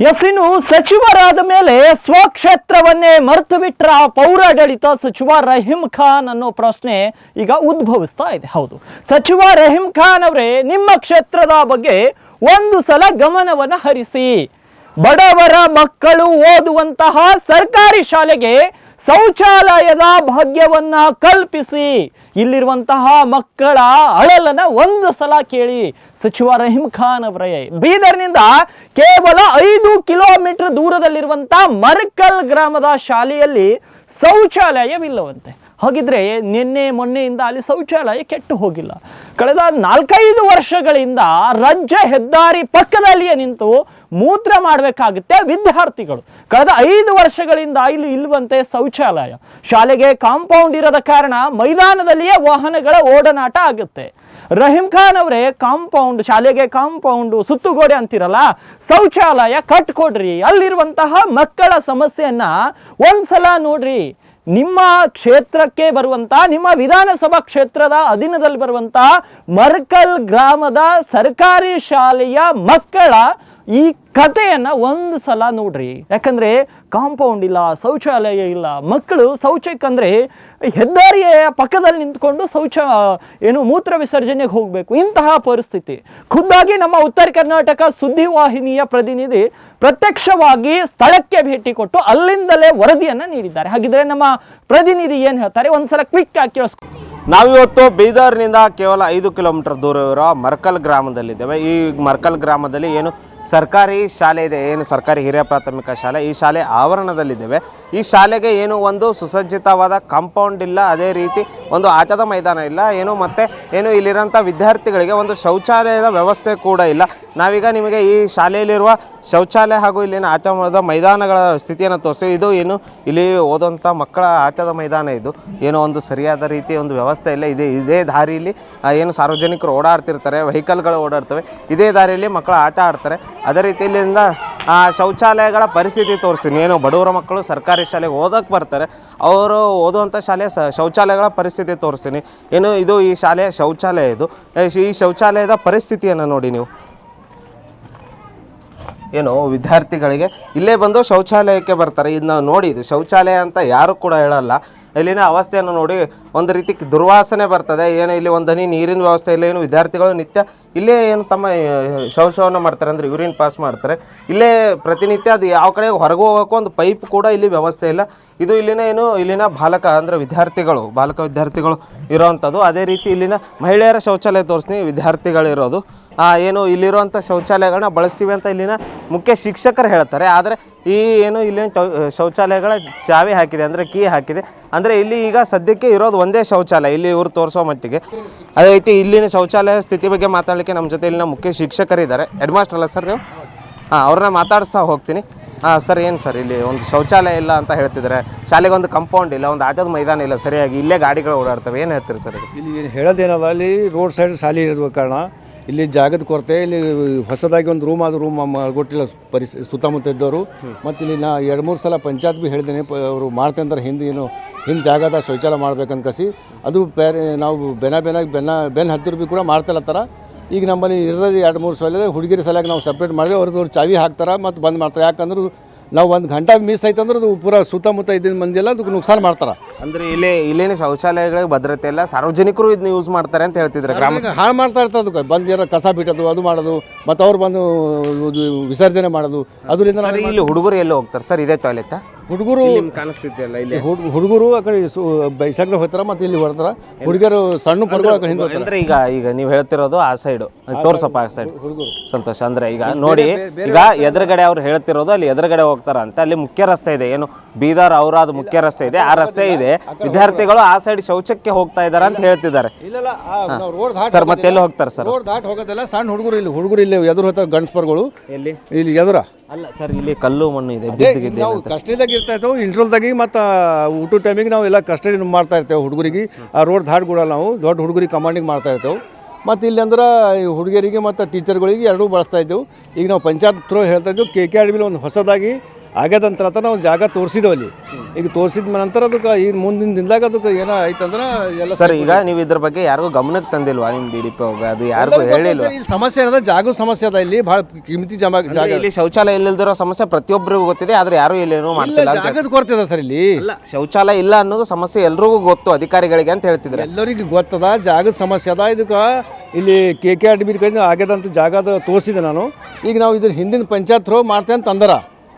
ಇನ್ನು ಸಚಿವರಾದ ಮೇಲೆ ಸ್ವಕ್ಷೇತ್ರವನ್ನೇ ಮರೆತು ಬಿಟ್ರ ಪೌರಾಡಳಿತ ಸಚಿವ ರಹೀಂ ಖಾನ್ ಅನ್ನೋ ಪ್ರಶ್ನೆ ಈಗ ಉದ್ಭವಿಸ್ತಾ ಇದೆ. ಹೌದು. ಸಚಿವ ರಹೀಂ ಖಾನ್ ಅವರೇ, ನಿಮ್ಮ ಕ್ಷೇತ್ರದ ಬಗ್ಗೆ ಒಂದು ಸಲ ಗಮನವನ್ನು ಹರಿಸಿ. ಬಡವರ ಮಕ್ಕಳು ಓದುವಂತಹ ಸರ್ಕಾರಿ ಶಾಲೆಗೆ ಶೌಚಾಲಯದ ಭಾಗ್ಯವನ್ನ ಕಲ್ಪಿಸಿ. ಇಲ್ಲಿರುವಂತಹ ಮಕ್ಕಳ ಅಳಲನ್ನ ಒಂದು ಸಲ ಕೇಳಿ. ಸಚಿವ ರಹೀಂ ಖಾನ್ ಅವರೇ, ಬೀದರ್ನಿಂದ ಕೇವಲ ಐದು ಕಿಲೋಮೀಟರ್ ದೂರದಲ್ಲಿರುವಂತಹ ಮರ್ಕಲ್ ಗ್ರಾಮದ ಶಾಲೆಯಲ್ಲಿ ಶೌಚಾಲಯವಿಲ್ಲವಂತೆ. ಹಾಗಿದ್ರೆ ನಿನ್ನೆ ಮೊನ್ನೆಯಿಂದ ಅಲ್ಲಿ ಶೌಚಾಲಯ ಕೆಟ್ಟು ಹೋಗಿಲ್ಲ. ಕಳೆದ ನಾಲ್ಕೈದು ವರ್ಷಗಳಿಂದ ರಾಜ್ಯ ಹೆದ್ದಾರಿ ಪಕ್ಕದಲ್ಲಿಯೇ ನಿಂತು ಮೂತ್ರ ಮಾಡಬೇಕಾಗುತ್ತೆ ವಿದ್ಯಾರ್ಥಿಗಳು. ಕಳೆದ ಐದು ವರ್ಷಗಳಿಂದ ಇಲ್ಲಿ ಇಲ್ಲವಂತೆ ಶೌಚಾಲಯ. ಶಾಲೆಗೆ ಕಾಂಪೌಂಡ್ ಇರದ ಕಾರಣ ಮೈದಾನದಲ್ಲಿಯೇ ವಾಹನಗಳ ಓಡನಾಟ ಆಗುತ್ತೆ. ರಹೀಂ ಖಾನ್ ಅವರೇ, ಕಾಂಪೌಂಡ್, ಶಾಲೆಗೆ ಕಾಂಪೌಂಡ್, ಸುತ್ತುಗೋಡೆ ಅಂತಿರಲ್ಲ, ಶೌಚಾಲಯ ಕಟ್ಕೊಡ್ರಿ. ಅಲ್ಲಿರುವಂತಹ ಮಕ್ಕಳ ಸಮಸ್ಯೆಯನ್ನ ಒಂದ್ಸಲ ನೋಡ್ರಿ. ನಿಮ್ಮ ಕ್ಷೇತ್ರಕ್ಕೆ ಬರುವಂತ, ನಿಮ್ಮ ವಿಧಾನಸಭಾ ಕ್ಷೇತ್ರದ ಅಧೀನದಲ್ಲಿ ಬರುವಂತ ಮರ್ಕಲ್ ಗ್ರಾಮದ ಸರ್ಕಾರಿ ಶಾಲೆಯ ಮಕ್ಕಳ ಈ ಕಥೆಯನ್ನು ಒಂದು ಸಲ ನೋಡ್ರಿ. ಯಾಕಂದ್ರೆ ಕಾಂಪೌಂಡ್ ಇಲ್ಲ, ಶೌಚಾಲಯ ಇಲ್ಲ, ಮಕ್ಕಳು ಶೌಚಕ್ಕಂದ್ರೆ ಹೆದ್ದಾರಿಯ ಪಕ್ಕದಲ್ಲಿ ನಿಂತ್ಕೊಂಡು ಶೌಚ, ಏನು ಮೂತ್ರ ವಿಸರ್ಜನೆಗೆ ಹೋಗಬೇಕು. ಇಂತಹ ಪರಿಸ್ಥಿತಿ. ಖುದ್ದಾಗಿ ನಮ್ಮ ಉತ್ತರ ಕರ್ನಾಟಕ ಸುದ್ದಿವಾಹಿನಿಯ ಪ್ರತಿನಿಧಿ ಪ್ರತ್ಯಕ್ಷವಾಗಿ ಸ್ಥಳಕ್ಕೆ ಭೇಟಿ ಕೊಟ್ಟು ಅಲ್ಲಿಂದಲೇ ವರದಿಯನ್ನು ನೀಡಿದ್ದಾರೆ. ಹಾಗಿದ್ರೆ ನಮ್ಮ ಪ್ರತಿನಿಧಿ ಏನು ಹೇಳ್ತಾರೆ? ಒಂದ್ಸಲ ಕ್ವಿಕ್ ಆಗಿ ಕೇಳಿಸ್ಕೊ ನಾವಿವತ್ತು ಬೀದರ್ನಿಂದ ಕೇವಲ ಐದು ಕಿಲೋಮೀಟರ್ ದೂರ ಇರೋ ಮರ್ಕಲ್ ಗ್ರಾಮದಲ್ಲಿದ್ದೇವೆ. ಈ ಮರ್ಕಲ್ ಗ್ರಾಮದಲ್ಲಿ ಏನು ಸರ್ಕಾರಿ ಶಾಲೆ ಇದೆ, ಏನು ಸರ್ಕಾರಿ ಹಿರಿಯ ಪ್ರಾಥಮಿಕ ಶಾಲೆ, ಈ ಶಾಲೆ ಆವರಣದಲ್ಲಿದ್ದೇವೆ. ಈ ಶಾಲೆಗೆ ಏನು ಒಂದು ಸುಸಜ್ಜಿತವಾದ ಕಾಂಪೌಂಡ್ ಇಲ್ಲ, ಅದೇ ರೀತಿ ಒಂದು ಆಟದ ಮೈದಾನ ಇಲ್ಲ, ಏನು ಮತ್ತು ಏನು ಇಲ್ಲಿರೋಂಥ ವಿದ್ಯಾರ್ಥಿಗಳಿಗೆ ಒಂದು ಶೌಚಾಲಯದ ವ್ಯವಸ್ಥೆ ಕೂಡ ಇಲ್ಲ. ನಾವೀಗ ನಿಮಗೆ ಈ ಶಾಲೆಯಲ್ಲಿರುವ ಶೌಚಾಲಯ ಹಾಗೂ ಇಲ್ಲಿನ ಆಟದ ಮೈದಾನಗಳ ಸ್ಥಿತಿಯನ್ನು ತೋರಿಸ್ತೀವಿ. ಇದು ಏನು ಇಲ್ಲಿ ಓದುವಂಥ ಮಕ್ಕಳ ಆಟದ ಮೈದಾನ ಇದು. ಏನೋ ಒಂದು ಸರಿಯಾದ ರೀತಿ ಒಂದು ವ್ಯವಸ್ಥೆ ಇಲ್ಲ. ಇದೇ ಇದೇ ದಾರಿಯಲ್ಲಿ ಏನು ಸಾರ್ವಜನಿಕರು ಓಡಾಡ್ತಿರ್ತಾರೆ ವೆಹಿಕಲ್ಗಳು ಓಡಾಡ್ತವೆ. ಇದೇ ದಾರಿಯಲ್ಲಿ ಮಕ್ಕಳು ಆಟ ಆಡ್ತಾರೆ. ಅದೇ ರೀತಿ ಇಲ್ಲಿಂದ ಆ, ಶೌಚಾಲಯಗಳ ಪರಿಸ್ಥಿತಿ ತೋರಿಸ್ತೀನಿ. ಏನು ಬಡವರ ಮಕ್ಕಳು ಸರ್ಕಾರಿ ಶಾಲೆಗೆ ಓದೋಕ್ಕೆ ಬರ್ತಾರೆ. ಅವರು ಓದುವಂಥ ಶಾಲೆಯ ಶೌಚಾಲಯಗಳ ಪರಿಸ್ಥಿತಿ ತೋರಿಸ್ತೀನಿ. ಏನು ಇದು ಈ ಶಾಲೆಯ ಶೌಚಾಲಯ ಇದು. ಈ ಶೌಚಾಲಯದ ಪರಿಸ್ಥಿತಿಯನ್ನು ನೋಡಿ ನೀವು. ಏನು ವಿದ್ಯಾರ್ಥಿಗಳಿಗೆ ಇಲ್ಲೇ ಬಂದು ಶೌಚಾಲಯಕ್ಕೆ ಬರ್ತಾರೆ. ಇದನ್ನ ನೋಡಿ ಇದು ಶೌಚಾಲಯ ಅಂತ ಯಾರು ಕೂಡ ಹೇಳಲ್ಲ. ಇಲ್ಲಿನ ಅವಸ್ಥೆಯನ್ನು ನೋಡಿ ಒಂದು ರೀತಿ ದುರ್ವಾಸನೆ ಬರ್ತದೆ. ಏನು ಇಲ್ಲಿ ಒಂದು ಹನಿ ನೀರಿನ ವ್ಯವಸ್ಥೆ ಇಲ್ಲ, ಏನು ವಿದ್ಯಾರ್ಥಿಗಳು ನಿತ್ಯ ಇಲ್ಲೇ ಏನು ತಮ್ಮ ಶೌಚವನ್ನು ಮಾಡ್ತಾರೆ ಅಂದರೆ ಯೂರಿನ್ ಪಾಸ್ ಮಾಡ್ತಾರೆ. ಇಲ್ಲೇ ಪ್ರತಿನಿತ್ಯ ಅದು ಯಾವ ಕಡೆ ಹೊರಗೆ ಹೋಗೋಕ್ಕೂ ಒಂದು ಪೈಪ್ ಕೂಡ ಇಲ್ಲಿ ವ್ಯವಸ್ಥೆ ಇಲ್ಲ. ಇದು ಇಲ್ಲಿನ ಏನು, ಇಲ್ಲಿನ ಬಾಲಕ ಅಂದರೆ ವಿದ್ಯಾರ್ಥಿಗಳು, ಬಾಲಕ ವಿದ್ಯಾರ್ಥಿಗಳು ಇರೋವಂಥದ್ದು. ಅದೇ ರೀತಿ ಇಲ್ಲಿನ ಮಹಿಳೆಯರ ಶೌಚಾಲಯ ತೋರಿಸ್ತೀನಿ ವಿದ್ಯಾರ್ಥಿಗಳಿರೋದು ಏನು ಇಲ್ಲಿರುವಂಥ ಶೌಚಾಲಯಗಳನ್ನ ಬಳಸ್ತೀವಿ ಅಂತ ಇಲ್ಲಿನ ಮುಖ್ಯ ಶಿಕ್ಷಕರು ಹೇಳ್ತಾರೆ. ಆದರೆ ಈ ಏನು ಇಲ್ಲಿನ ಶೌಚಾಲಯಗಳ ಚಾವಿ ಹಾಕಿದೆ ಅಂದರೆ ಕೀ ಹಾಕಿದೆ. ಅಂದರೆ ಇಲ್ಲಿ ಈಗ ಸದ್ಯಕ್ಕೆ ಇರೋದು ಒಂದೇ ಶೌಚಾಲಯ, ಇಲ್ಲಿ ಇವರು ತೋರಿಸೋ ಮಟ್ಟಿಗೆ. ಅದೇ ರೀತಿ ಇಲ್ಲಿನ ಶೌಚಾಲಯ ಸ್ಥಿತಿ ಬಗ್ಗೆ ಮಾತಾಡಲಿಕ್ಕೆ ನಮ್ಮ ಜೊತೆ ಇಲ್ಲಿನ ಮುಖ್ಯ ಶಿಕ್ಷಕರಿದ್ದಾರೆ ಹೆಡ್ ಮಾಸ್ಟರ್ ಅಲ್ಲ ಸರ್ ನೀವು? ಹಾಂ, ಅವ್ರನ್ನ ಮಾತಾಡಿಸ್ತಾ ಹೋಗ್ತೀನಿ. ಹಾಂ ಸರ್ ಏನು ಸರ್ ಇಲ್ಲಿ ಒಂದು ಶೌಚಾಲಯ ಇಲ್ಲ ಅಂತ ಹೇಳ್ತಿದ್ದಾರೆ. ಶಾಲೆಗೆ ಒಂದು ಕಂಪೌಂಡ್ ಇಲ್ಲ, ಒಂದು ಆಟದ ಮೈದಾನ ಇಲ್ಲ, ಸರಿಯಾಗಿ ಇಲ್ಲೇ ಗಾಡಿಗಳು ಓಡಾಡ್ತವೆ. ಏನು ಹೇಳ್ತೀರಿ ಸರ್ ಇಲ್ಲಿ ಹೇಳೋದೇನಲ್ಲ, ಅಲ್ಲಿ ರೋಡ್ ಸೈಡ್ ಶಾಲೆ ಇರುವ ಕಾರಣ. ಇಲ್ಲಿ ಜಾಗದ ಕೊರತೆ, ಇಲ್ಲಿ ಹೊಸದಾಗಿ ಒಂದು ರೂಮ್ ಆದ ರೂಮ್ ಕೊಟ್ಟಿಲ್ಲ ಪರಿಸ್, ಸುತ್ತಮುತ್ತ ಇದ್ದವರು. ಮತ್ತು ಇಲ್ಲಿ ನಾ ಎರಡು ಮೂರು ಸಲ ಪಂಚಾಯತ್ ಭೀ ಹೇಳಿದ್ದೇನೆ, ಪ ಅವರು ಅಂದ್ರೆ, ಹಿಂದೆ ಏನು, ಹಿಂದೆ ಜಾಗದ ಶೌಚಾಲಯ ಮಾಡ್ಬೇಕಂತ ಕಸಿ ಅದು ಬೇರೆ, ನಾವು ಬೆನ ಬೆನ ಬೆನ್ನ ಬೆನ್ನ ಹತ್ತಿರ ಭೀ ಕೂಡ ಮಾಡ್ತಲತ್ತಾರ ಈಗ ನಮ್ಮಲ್ಲಿ ಇರೋದು ಎರಡು ಮೂರು ಸಲ ಹುಡುಗಿರ ಸಲಾಗಿ ನಾವು ಸಪ್ರೇಟ್ ಮಾಡಿದ್ರೆ ಅವ್ರದ್ದು ಅವ್ರು ಚಾವಿ ಹಾಕ್ತಾರೆ ಮತ್ತು ಬಂದ್ ಮಾಡ್ತಾರೆ. ಯಾಕಂದ್ರೆ ನಾವು ಒಂದು ಗಂಟೆ ಮಿಸ್ ಆಯ್ತಂದ್ರೆ ಅದು ಪೂರ ಸುತ್ತಮುತ್ತ ಇದ್ದಿನ ಮಂದಿ ಎಲ್ಲ ಅದಕ್ಕೆ ನುಕ್ಸಾನ್ ಮಾಡ್ತಾರೆ. ಅಂದ್ರೆ ಇಲ್ಲಿ ಇಲ್ಲಿನ ಶೌಚಾಲಯಗಳಿಗೆ ಭದ್ರತೆ ಇಲ್ಲ. ಸಾರ್ವಜನಿಕರು ಇದನ್ನ ಯೂಸ್ ಮಾಡ್ತಾರೆ ಅಂತ ಹೇಳ್ತಿದ್ರೆ ಗ್ರಾಮ ಹಾಳು ಮಾಡ್ತಾ ಇರ್ತದ ಅದಕ್ಕೆ ಬಂದು ಏನೋ ಕಸ ಬಿಟ್ಟದು ಅದು ಮಾಡೋದು ಮತ್ತೆ ಅವ್ರು ಬಂದು ಇದು ವಿಸರ್ಜನೆ ಮಾಡೋದು ಅದರಿಂದ ಸರ್ ಇಲ್ಲಿ ಹುಡುಗರು ಎಲ್ಲಿ ಹೋಗ್ತಾರೆ? ಸರ್ ಇದೇ ಟಾಯ್ಲೆಟ್ ಹುಡುಗರು ಕಾಣಿಸ್ತಿದೆಯಲ್ಲ ಇಲ್ಲಿ ಹುಡುಗರು ಆ ಕಡೆ ಬೈಸಾಗ್ದ ಹೋಗ್ತಾರ ಮತ್ತೆ ಇಲ್ಲಿ ಬರ್ತಾರ ಹುಡುಗರು ಸಣ್ಣ ಪರ್ಗಳು ಹಿಂದೆ ಅಂದ್ರೆ ಈಗ ಈಗ ನೀವು ಹೇಳ್ತಿರೋದು ಆ ಸೈಡ್ ತೋರ್ಸಪ್ಪ ಆ ಸೈಡ್ ಸಂತೋಷ. ಅಂದ್ರೆ ಈಗ ನೋಡಿ ಈಗ ಎದುರುಗಡೆ ಅವ್ರು ಹೇಳ್ತಿರೋದು ಅಲ್ಲಿ ಎದುರುಗಡೆ ಹೋಗ್ತಾರ ಅಂತ. ಅಲ್ಲಿ ಮುಖ್ಯ ರಸ್ತೆ ಇದೆ. ಏನು ಬೀದರ್ ಔರಾದ್ ಮುಖ್ಯ ರಸ್ತೆ ಇದೆ ಆ ರಸ್ತೆ ಇದೆ. ವಿದ್ಯಾರ್ಥಿಗಳು ಆ ಸೈಡ್ ಶೌಚಕ್ಕೆ ಹೋಗ್ತಾ ಇದಾರೆ ಅಂತ ಹೇಳ್ತಿದ್ದಾರೆ. ಇಲ್ಲೆಲ್ಲ ರೋಡ್ ದಾಟ್ ಸರ್ ಮತ್ತೆ ಎಲ್ಲಿ ಹೋಗ್ತಾರೆ ಸರ್ ರೋಡ್ ದಾಟ್ ಹೋಗೋದಿಲ್ಲ ಸಣ್ಣ ಹುಡುಗರು ಇಲ್ಲಿ ಹುಡುಗರು ಇಲ್ಲಿ ಎದುರು ಹೋಗ್ತಾರೆ ಗಂಡ್ಸ್ಪರ್ಗಳು ಎಲ್ಲಿ? ಇಲ್ಲಿ ಎದುರ? ಅಲ್ಲ ಸರ್ ಇಲ್ಲಿ ಕಲ್ಲು ಮಣ್ಣು ಇದೆ ಬಿದ್ದಿಗಿದೆ ನಾವು ಕಸ್ಟಡಿದಾಗ ಇರ್ತಾ ಇರ್ತೇವೆ ಇಂಟ್ರೋಲ್ದಾಗಿ ಮತ್ತು ಊಟ ಟೈಮಿಗೆ ನಾವು ಎಲ್ಲ ಕಸ್ಟಡಿ ಮಾಡ್ತಾ ಇರ್ತೇವೆ ಹುಡುಗರಿಗೆ. ಆ ರೋಡ್ ದಾಟ್ ಕೊಡೋಲ್ಲ ನಾವು ದೊಡ್ಡ ಹುಡುಗರಿಗೆ ಕಮಾಂಡಿಂಗ್ ಮಾಡ್ತಾ ಇರ್ತೇವೆ. ಮತ್ತು ಇಲ್ಲಿ ಅಂದ್ರೆ ಈ ಹುಡುಗಿಯರಿಗೆ ಮತ್ತು ಟೀಚರ್ಗಳಿಗೆ ಎರಡೂ ಬಳಸ್ತಾ ಇದ್ದೆವು. ಈಗ ನಾವು ಪಂಚಾಯತ್ ಥ್ರೂ ಹೇಳ್ತಾ ಇದ್ದೆವು ಕೆ ಕೆ ಆರ್ ಒಂದು ಹೊಸದಾಗಿ ಆಗ್ಯದ ನಂತರ ನಾವು ಜಾಗ ತೋರಿಸಿದ್ವಿ ಅಲ್ಲಿ. ಈಗ ತೋರಿಸಿದ ನಂತರ ಅದಕ್ಕೆ ಈ ಮುಂದಿನ ದಿನದಾಗ ಅದಕ್ಕೆ ಏನೋ ಆಯ್ತಂದ್ರೆ ಎಲ್ಲ ಸರ್ ಈಗ ನೀವು ಇದ್ರ ಬಗ್ಗೆ ಯಾರಿಗೂ ಗಮನಕ್ಕೆ ತಂದಿಲ್ವಾ ನಿಮ್ಮ ಡಿ ಡಿ ಪಿ ಹೋಗ ಅದು ಯಾರಿಗೂ ಹೇಳಿಲ್ಲ ಇಲ್ಲಿ ಸಮಸ್ಯೆ ಏನದ? ಜಾಗ ಸಮಸ್ಯೆ ಅದ ಇಲ್ಲಿ ಭಾಳ ಕಿಮಿತಿ ಜಮಾ ಜಾಗ. ಇಲ್ಲಿ ಶೌಚಾಲಯ ಇಲ್ಲದಿರೋ ಸಮಸ್ಯೆ ಪ್ರತಿಯೊಬ್ಬರಿಗೂ ಗೊತ್ತಿದೆ ಆದ್ರೆ ಯಾರು ಇಲ್ಲೇನೋ ಮಾಡ್ತಿಲ್ಲ ಅಂತ ಜಾಗದ ಕೊರತೆ ಅದ ಸರ್ ಇಲ್ಲಿ. ಇಲ್ಲ ಶೌಚಾಲಯ ಇಲ್ಲ ಅನ್ನೋದು ಸಮಸ್ಯೆ ಎಲ್ರಿಗೂ ಗೊತ್ತು ಅಧಿಕಾರಿಗಳಿಗೆ ಅಂತ ಹೇಳ್ತಿದ್ರೆ ಎಲ್ಲರಿಗೂ ಗೊತ್ತದ ಜಾಗದ ಸಮಸ್ಯೆ ಅದ. ಇದಕ್ಕೆ ಇಲ್ಲಿ K K R D B ಕೈಯಿಂದ ಆಗ್ಯದಂತ ಜಾಗದ ತೋರಿಸಿದೆ ನಾನು. ಈಗ ನಾವು ಇದ್ರ ಹಿಂದಿನ ಪಂಚಾಯತ್ ಥ್ರೋ ಮಾಡ್ತೇವೆ ಅಂತ ಅಂದರ.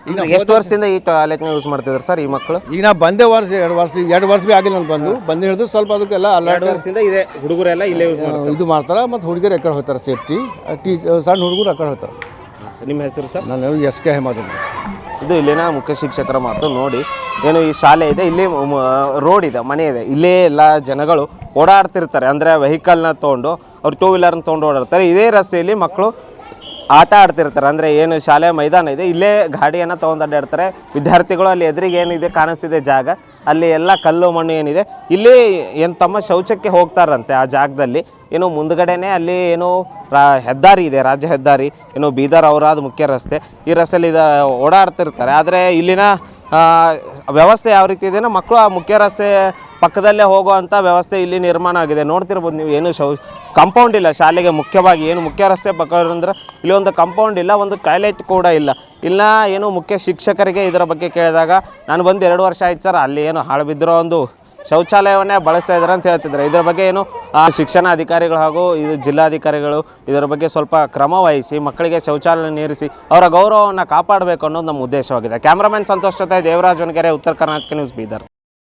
ಈಗ ಎಷ್ಟು ವರ್ಷದಿಂದ ಈ ಟಾಯ್ಲೆಟ್ನ ಯೂಸ್ ಮಾಡ್ತಿದ್ರು ಸರ್ ಈ ಮಕ್ಕಳು? ಈಗ ನಾ ಬಂದೆ ವರ್ಷ ಎರಡು ವರ್ಷ ಎರಡು ವರ್ಷ ಭೀ ಆಗಿಲ್ಲ ನಾನು ಬಂದು ಬಂದು ಹೇಳಿದ್ರು ಸ್ವಲ್ಪ ಅದಕ್ಕೆಲ್ಲ ಎರಡು ವರ್ಷದಿಂದ ಇದೆ ಹುಡುಗರೆಲ್ಲ ಇಲ್ಲೇ ಯೂಸ್ ಇದು ಮಾಡ್ತಾರೆ ಮತ್ತು ಹುಡುಗರು ಎಕಡೆ ಹೋಗ್ತಾರೆ ಸೇಫ್ಟಿ ಟೀಚ್ ಸಣ್ಣ ಹುಡುಗರು ಎಕ್ಕಡೆ ಹೋಗ್ತಾರೆ. ನಿಮ್ಮ ಹೆಸರು ಸರ್? ನಾನು ಎಸ್ ಕೆ ಅಹಮದ್. ಇದು ಇಲ್ಲಿನ ಮುಖ್ಯ ಶಿಕ್ಷಕರ ಮಾತು ನೋಡಿ. ಏನು ಈ ಶಾಲೆ ಇದೆ ಇಲ್ಲಿ ರೋಡ್ ಇದೆ ಮನೆ ಇದೆ. ಇಲ್ಲೇ ಎಲ್ಲ ಜನಗಳು ಓಡಾಡ್ತಿರ್ತಾರೆ. ಅಂದರೆ ವೆಹಿಕಲ್ನ ತೊಗೊಂಡು ಅವ್ರು ಟೂ ವೀಲರ್ನ ತೊಗೊಂಡು ಓಡಾಡ್ತಾರೆ. ಇದೇ ರಸ್ತೆಯಲ್ಲಿ ಮಕ್ಕಳು ಆಟ ಆಡ್ತಿರ್ತಾರೆ. ಅಂದರೆ ಏನು ಶಾಲೆ ಮೈದಾನ ಇದೆ, ಇಲ್ಲೇ ಗಾಡಿಯನ್ನು ತೊಗೊಂಡು ಅಡ್ಡಾಡ್ತಾರೆ ವಿದ್ಯಾರ್ಥಿಗಳು ಅಲ್ಲಿ ಎದುರಿಗೆ ಏನಿದೆ, ಕಾಣಿಸ್ತಿದೆ ಜಾಗ. ಅಲ್ಲಿ ಎಲ್ಲ ಕಲ್ಲು ಮಣ್ಣು ಏನಿದೆ. ಇಲ್ಲಿ ಏನು ತಮ್ಮ ಶೌಚಕ್ಕೆ ಹೋಗ್ತಾರಂತೆ ಆ ಜಾಗದಲ್ಲಿ. ಏನು ಮುಂದ್ಗಡೆನೆ ಅಲ್ಲಿ ಏನು ಹೆದ್ದಾರಿ ಇದೆ, ರಾಜ್ಯ ಹೆದ್ದಾರಿ. ಏನು ಬೀದರ್ ಅವರಾದ ಮುಖ್ಯ ರಸ್ತೆ. ಈ ರಸ್ತೆಯಲ್ಲಿ ಇದು ಓಡಾಡ್ತಿರ್ತಾರೆ. ಆದರೆ ಇಲ್ಲಿನ ವ್ಯವಸ್ಥೆ ಯಾವ ರೀತಿ ಇದೆಯೋ ಮಕ್ಕಳು ಆ ಮುಖ್ಯ ರಸ್ತೆ ಪಕ್ಕದಲ್ಲೇ ಹೋಗುವಂಥ ವ್ಯವಸ್ಥೆ ಇಲ್ಲಿ ನಿರ್ಮಾಣ ಆಗಿದೆ. ನೋಡ್ತಿರ್ಬೋದು ನೀವು ಏನು ಶೌ ಕಾಂಪೌಂಡ್ ಇಲ್ಲ. ಶಾಲೆಗೆ ಮುಖ್ಯವಾಗಿ ಏನು ಮುಖ್ಯ ರಸ್ತೆ ಪಕ್ಕ ಅಂದ್ರೆ ಇಲ್ಲಿ ಒಂದು ಕಾಂಪೌಂಡ್ ಇಲ್ಲ, ಒಂದು ಟಾಯ್ಲೆಟ್ ಕೂಡ ಇಲ್ಲ. ಇಲ್ಲ ಏನು ಮುಖ್ಯ ಶಿಕ್ಷಕರಿಗೆ ಇದರ ಬಗ್ಗೆ ಕೇಳಿದಾಗ, ನಾನು ಬಂದು ಎರಡು ವರ್ಷ ಆಯ್ತು ಸರ್, ಅಲ್ಲಿ ಏನು ಹಾಳು ಬಿದ್ದಿರೋ ಒಂದು ಶೌಚಾಲಯವನ್ನೇ ಬಳಸ್ತಾ ಇದ್ದಾರೆ ಅಂತ ಹೇಳ್ತಿದ್ದಾರೆ. ಇದರ ಬಗ್ಗೆ ಏನು ಶಿಕ್ಷಣ ಅಧಿಕಾರಿಗಳು ಹಾಗೂ ಇದು ಜಿಲ್ಲಾಧಿಕಾರಿಗಳು ಇದರ ಬಗ್ಗೆ ಸ್ವಲ್ಪ ಕ್ರಮ ವಹಿಸಿ, ಮಕ್ಕಳಿಗೆ ಶೌಚಾಲಯ ನೀರಿಸಿ, ಅವರ ಗೌರವವನ್ನು ಕಾಪಾಡಬೇಕು ಅನ್ನೋದು ನಮ್ಮ ಉದ್ದೇಶವಾಗಿದೆ. ಕ್ಯಾಮ್ರಾಮನ್ ಸಂತೋಷ್ ಜೊತೆ ದೇವರಾಜ್ ಉತ್ತರ ಕರ್ನಾಟಕ ನ್ಯೂಸ್ ಬೀದರ್.